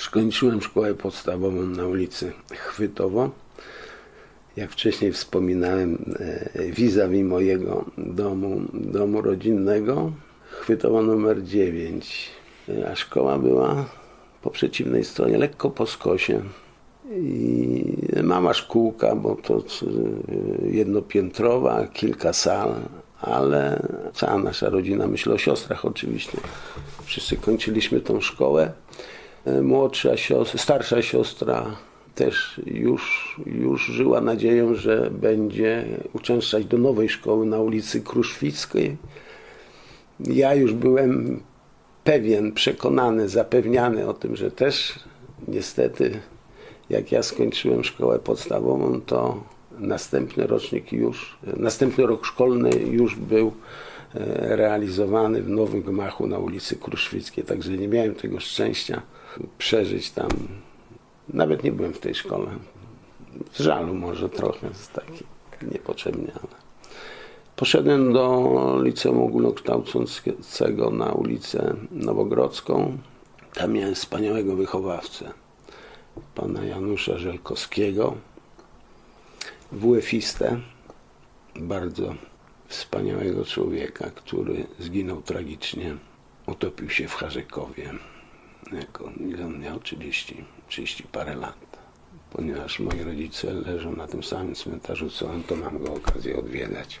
Skończyłem szkołę podstawową na ulicy Chwytowo. Jak wcześniej wspominałem, e, vis-a-vis mojego domu, domu rodzinnego, Chwytowo numer 9. A szkoła była po przeciwnej stronie, lekko po skosie. I mała szkółka, bo to e, jednopiętrowa, kilka sal, ale cała nasza rodzina, myślę o siostrach oczywiście. Wszyscy kończyliśmy tą szkołę. E, Młodsza siostra, starsza siostra też już, już żyła nadzieją, że będzie uczęszczać do nowej szkoły na ulicy Kruszwickiej. Ja już byłem pewien, przekonany, zapewniany o tym, że też niestety jak ja skończyłem szkołę podstawową, to następny rocznik już, następny rok szkolny już był realizowany w nowym gmachu na ulicy Kruszwickiej, także nie miałem tego szczęścia przeżyć tam. Nawet nie byłem w tej szkole. Z żalu może trochę, z taki niepotrzebnie, ale poszedłem do liceum ogólnokształcącego na ulicę Nowogrodzką. Tam miałem wspaniałego wychowawcę, pana Janusza Żelkowskiego, WF-istę, bardzo wspaniałego człowieka, który zginął tragicznie, utopił się w Charzykowie. Jako, ile on miał? 30, 30 parę lat. Ponieważ moi rodzice leżą na tym samym cmentarzu co on, to mam go okazję odwiedzać.